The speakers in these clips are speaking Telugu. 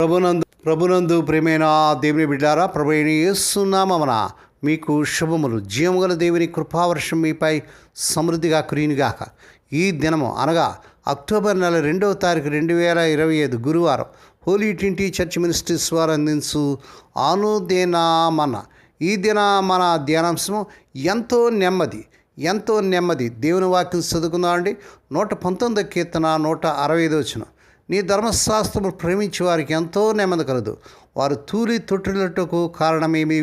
ప్రభునందు ప్రభునందు ప్రేమైన దేవుని బిడ్డారా ప్రభు అయిన మీకు శుభములు. జీవముగల దేవుని కృపావర్షం మీపై సమృద్ధిగా కురియునిగాక. ఈ దినము అనగా అక్టోబర్ నెల రెండవ తారీఖు రెండు వేల ఇరవై ఐదు గురువారం హోలీ ట్వంటీ చర్చ్ మినిస్ట్రీస్ వారు అందించు ఆనుదేనామన ఈ దిన మన ధ్యానాంశము ఎంతో నెమ్మది ఎంతో నెమ్మది. దేవుని వాక్యం చదువుకుందామండి. నూట పంతొమ్మిది కీర్తన నూట అరవై ఐదు వచ్చిన నీ ధర్మశాస్త్రము ప్రేమించే వారికి ఎంతో నెమ్మది కలదు. వారు తూలి తొట్టినట్టుకు కారణమేమీ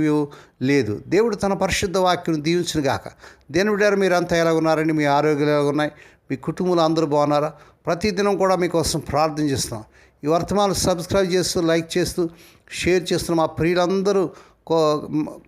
లేదు. దేవుడు తన పరిశుద్ధ వాక్యం దీవించిన గాక. దేని బిడ్డారు మీరు అంతా ఎలా ఉన్నారండి? మీ ఆరోగ్యాలు ఎలా ఉన్నాయి? మీ కుటుంబంలో అందరూ బాగున్నారా? ప్రతిదినం కూడా మీకోసం ప్రార్థన చేస్తున్నాం. ఈ వర్తమానం సబ్స్క్రైబ్ చేస్తూ లైక్ చేస్తూ షేర్ చేస్తున్న మా ప్రియులందరూ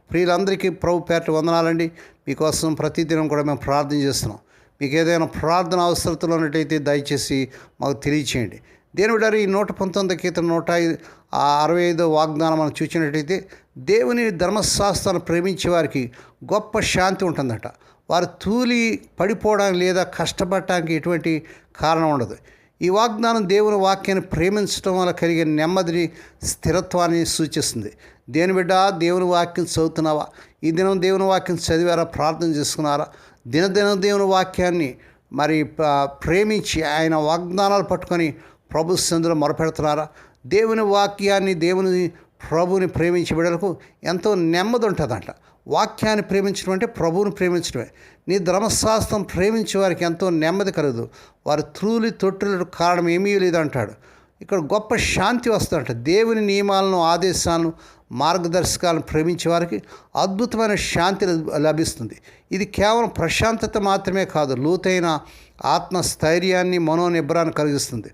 ప్రియులందరికీ ప్రభు పేట వందనాలండి. మీకోసం ప్రతిదినం కూడా మేము ప్రార్థన చేస్తున్నాం. మీకు ఏదైనా ప్రార్థన అవసరతలు ఉన్నట్టయితే దయచేసి మాకు తెలియచేయండి. దేని బిడ్డారు ఈ నూట పంతొమ్మిది కీర్తన నూట ఐదు ఆ అరవై ఐదో వాగ్దానం మనం చూసినట్టయితే దేవుని ధర్మశాస్త్రాన్ని ప్రేమించే వారికి గొప్ప శాంతి ఉంటుందట. వారు తూలి పడిపోవడానికి లేదా కష్టపడటానికి ఎటువంటి కారణం ఉండదు. ఈ వాగ్దానం దేవుని వాక్యాన్ని ప్రేమించడం వల్ల కలిగే నెమ్మదిని స్థిరత్వాన్ని సూచిస్తుంది. దేని బిడ్డ దేవుని వాక్యం చదువుతున్నావా? ఈ దినం దేవుని వాక్యం చదివారా? ప్రార్థన చేసుకున్నారా? దినదినం దేవుని వాక్యాన్ని మరి ప్రేమించి ఆయన వాగ్దానాలు పట్టుకొని ప్రభు సందులో మొరపెడుతున్నారా? దేవుని వాక్యాన్ని దేవుని ప్రభుని ప్రేమించే బిడ్డలకు ఎంతో నెమ్మది ఉంటుందంట. వాక్యాన్ని ప్రేమించడం అంటే ప్రభువుని ప్రేమించడమే. నీ ధర్మశాస్త్రం ప్రేమించే వారికి ఎంతో నెమ్మది కలదు. వారు త్రూలి తొట్టులకు కారణం ఏమీ లేదంటాడు. ఇక్కడ గొప్ప శాంతి వస్తుందంట. దేవుని నియమాలను ఆదేశాలను మార్గదర్శకాలను ప్రేమించే వారికి అద్భుతమైన శాంతి లభిస్తుంది. ఇది కేవలం ప్రశాంతత మాత్రమే కాదు లోతైన ఆత్మస్థైర్యాన్ని మనోనిబ్బరాన్ని కలిగిస్తుంది.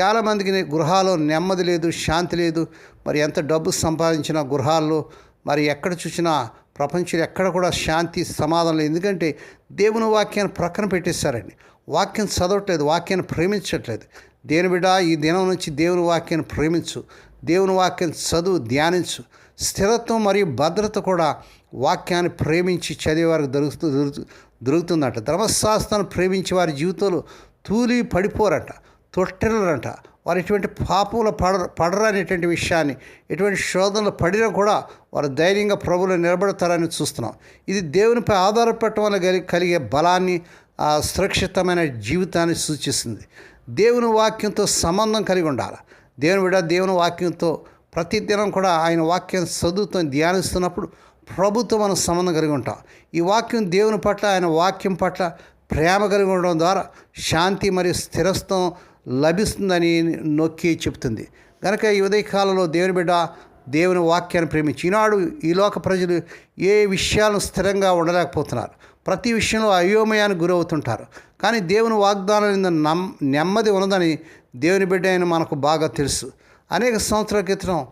చాలామందికి గృహాల్లో నెమ్మది లేదు శాంతి లేదు. మరి ఎంత డబ్బు సంపాదించినా గృహాల్లో మరి ఎక్కడ చూసినా ప్రపంచంలో ఎక్కడ కూడా శాంతి సమాధానం లేదు. ఎందుకంటే దేవుని వాక్యాన్ని ప్రక్కన పెట్టేశారండి. వాక్యం చదవట్లేదు వాక్యాన్ని ప్రేమించట్లేదు. దేని బిడ్డ ఈ దినం నుంచి దేవుని వాక్యాన్ని ప్రేమించు. దేవుని వాక్యం చదువు ధ్యానించు. స్థిరత్వం మరియు భద్రత కూడా వాక్యాన్ని ప్రేమించి చదివేవారికి దొరుకుతూ దొరుకుతూ దొరుకుతుందట. ధర్మశాస్త్రాన్ని ప్రేమించే వారి జీవితంలో తూలి పడిపోరట తొట్టెలరంట వారు ఎటువంటి పాపంలో పడ పడరు అనేటువంటి విషయాన్ని ఎటువంటి శోధనలు పడినా కూడా వారు ధైర్యంగా ప్రభులు నిలబడతారని చూస్తున్నాం. ఇది దేవునిపై ఆధారపడటం వల్ల కలిగి కలిగే బలాన్ని సురక్షితమైన జీవితాన్ని సూచిస్తుంది. దేవుని వాక్యంతో సంబంధం కలిగి ఉండాలి. దేవుని విడ దేవుని వాక్యంతో ప్రతిదినం కూడా ఆయన వాక్యం చదువుతూ ధ్యానిస్తున్నప్పుడు ప్రభుత్వం మనం సంబంధం కలిగి ఉంటాం. ఈ వాక్యం దేవుని పట్ల ఆయన వాక్యం పట్ల ప్రేమ కలిగి ఉండడం ద్వారా శాంతి మరియు స్థిరత్వం లభిస్తుందని నొక్కి చెప్తుంది కనుక ఈ ఉదయకాలంలో దేవుని బిడ్డ దేవుని వాక్యాన్ని ప్రేమించి ఈనాడు ఈ లోక ప్రజలు ఏ విషయాలను స్థిరంగా ఉండలేకపోతున్నారు. ప్రతి విషయంలో అయోమయానికి గురవుతుంటారు. కానీ దేవుని వాగ్దానం మీద నమ్ నెమ్మది ఉన్నదని దేవుని బిడ్డ అయిన మనకు బాగా తెలుసు. అనేక సంవత్సరాల క్రితం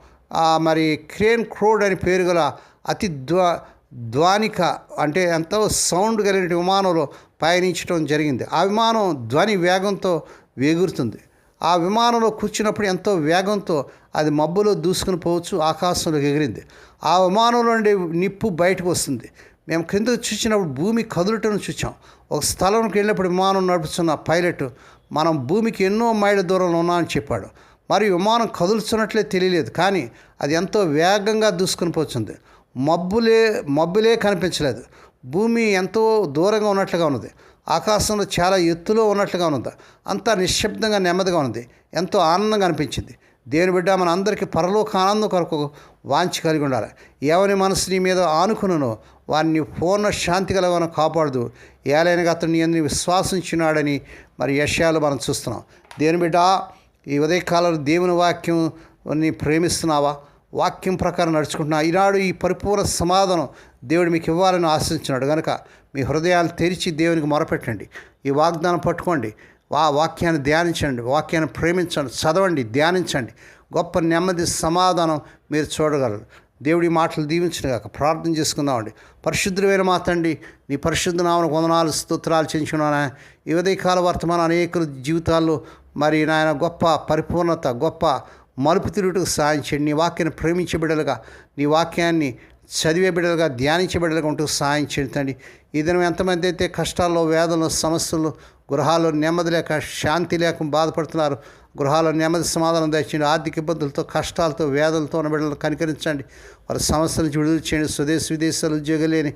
మరి క్రేన్ క్రోడ్ అని పేరు గల అతి ధ్వ ధ్వానిక అంటే ఎంతో సౌండ్ కలిగిన విమానంలో పయనించడం జరిగింది. ఆ విమానం ధ్వని వేగంతో వేగురుతుంది. ఆ విమానంలో కూర్చున్నప్పుడు ఎంతో వేగంతో అది మబ్బులో దూసుకుని పోవచ్చు ఆకాశంలోకి ఎగిరింది. ఆ విమానంలో నుండి నిప్పు బయటకు వస్తుంది. మేము క్రిందకు చూసినప్పుడు భూమి కదులుటను చూచాం. ఒక స్థలంకి వెళ్ళినప్పుడు విమానం నడుపుతున్న పైలట్ మనం భూమికి ఎన్నో మైళ్ళ దూరంలో ఉన్నామని చెప్పాడు. మరి విమానం కదులుతున్నట్లే తెలియలేదు కానీ అది ఎంతో వేగంగా దూసుకుని పోతుంది. మబ్బులే మబ్బులే కనిపించలేదు. భూమి ఎంతో దూరంగా ఉన్నట్లుగా ఉన్నది. ఆకాశంలో చాలా ఎత్తులో ఉన్నట్లుగా ఉన్నది. అంతా నిశ్శబ్దంగా నెమ్మదిగా ఉంది ఎంతో ఆనందంగా అనిపించింది. దేవుని బిడ్డ మన అందరికీ పరలోక ఆనందం కొరకు వాంచి కలిగి ఉండాలి. ఎవరి మనసు నీ మీద ఆనుకునో వారిని పూర్ణ శాంతి కలగన కాపాడదు. ఏలైనగా అతను నీ అందరినీ విశ్వాసించినాడని మరి యశాలు మనం చూస్తున్నాం. దేవుని బిడ్డ ఈ ఉదయకాలంలో దేవుని వాక్యం ప్రేమిస్తున్నావా? వాక్యం ప్రకారం నడుచుకుంటున్నా. ఈనాడు ఈ పరిపూర్ణ సమాధానం దేవుడు మీకు ఇవ్వాలని ఆశించినాడు. కనుక మీ హృదయాలు తెరిచి దేవునికి మొరపెట్టండి. ఈ వాగ్దానం పట్టుకోండి. వా వాక్యాన్ని ధ్యానించండి. వాక్యాన్ని ప్రేమించండి. చదవండి. ధ్యానించండి. గొప్ప నెమ్మది సమాధానం మీరు చూడగలరు. దేవుడి మాటలు దీవించిన కాక ప్రార్థన చేసుకుందామండి. పరిశుద్ధులైన మా తండ్రి నీ పరిశుద్ధ నామను వందనాలు స్తోత్రాలు చేయించున్నానా ఈ ఉదయకాల వర్తమాన అనేకుల జీవితాల్లో మరి నాయన గొప్ప పరిపూర్ణత గొప్ప మలుపు తిరుగుటకు సాయం చేయండి. నీ వాక్యాన్ని ప్రేమించే బిడ్డలుగా నీ వాక్యాన్ని చదివే బిడ్డలుగా ధ్యానించే బిడ్డలుగా ఉంటూ సహాయం చేయండి తండ్రి. ఈ దినం ఎంతమంది అయితే కష్టాల్లో వేదనలు సమస్యలు గృహాల్లో నెమ్మది లేక శాంతి లేక బాధపడుతున్నారు గృహాల్లో నెమ్మది సమాధానం దయచేయండి. ఆర్థిక ఇబ్బందులతో కష్టాలతో వేదనలతో ఉన్న బిడ్డలను కనికరించండి. వారి సమస్యల నుంచి విడుదల చేయండి. స్వదేశ విదేశాలు ఉద్యోగాలు లేని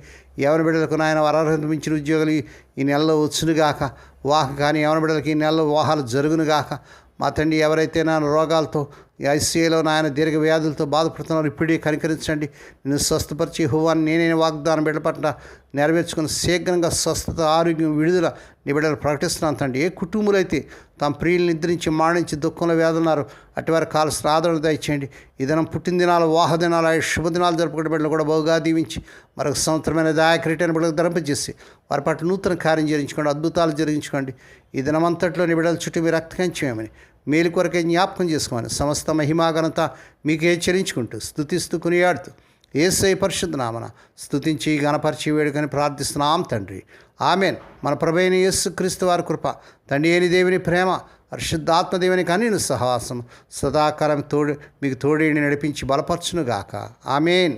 ఎవరి బిడ్డలకు నాయన అర్హత మించిన ఉద్యోగాలు ఈ నెలలో వచ్చునుగాక వాహ కానీ ఎవరి బిడ్డలకి ఈ నెలలో వాహాలు జరుగునుగాక మా తండ్రి ఎవరైతే నా రోగాలతో ఈ ఐసీఏలో నాయన దీర్ఘ వ్యాధులతో బాధపడుతున్నారు. ఇప్పుడే కనికరించండి. నేను స్వస్థపరిచి హువాన్ని నేనే వాగ్దానం బిడ్డపట్ల నెరవేర్చుకుని శీఘ్రంగా స్వస్థత ఆరోగ్యం విడుదల నీ బిడ్డలు ప్రకటిస్తున్నాను తండ్రి ఏ కుటుంబాలు అయితే తమ ప్రియులు నిద్రించి మాణించి దుఃఖంలో వేదన్నారు అటువారి కాల ఆదరణ దయచేయండి. ఈ దినం వాహదినాలు దినాలు శుభదినాలు జరుపుకునే బిడ్డలు కూడా బహుగా దీవించి మరొక సంవత్సరమైన దాయకరిటైన బిడ్డలకు ధరింపజేసి వారి పట్ల నూతన కార్యం జరిగించుకోండి అద్భుతాలు జరిగించుకోండి. ఈ దినమంతట్లో నీ బిడ్డల చుట్టూ మీరు రక్తకంచమేమని మేలు కొరకే జ్ఞాపకం చేసుకోమని సమస్త మహిమాగనంతా మీకే చెల్లించుకుంటూ స్థుతిస్తూ కొనియాడుతూ ఏసై పరిశుద్ధ నామన స్థుతించి గణపరిచి వేడుకని ప్రార్థిస్తున్నాం తండ్రి. ఆమెన్. మన ప్రభైన యేసు క్రీస్తు వారి కృప తండ్రి అయిన దేవుని ప్రేమ పరిశుద్ధాత్మదేవుని కానీ సహవాసం సదాకాలం తోడు మీకు తోడేని నడిపించి బలపరచునుగాక. ఆమెన్.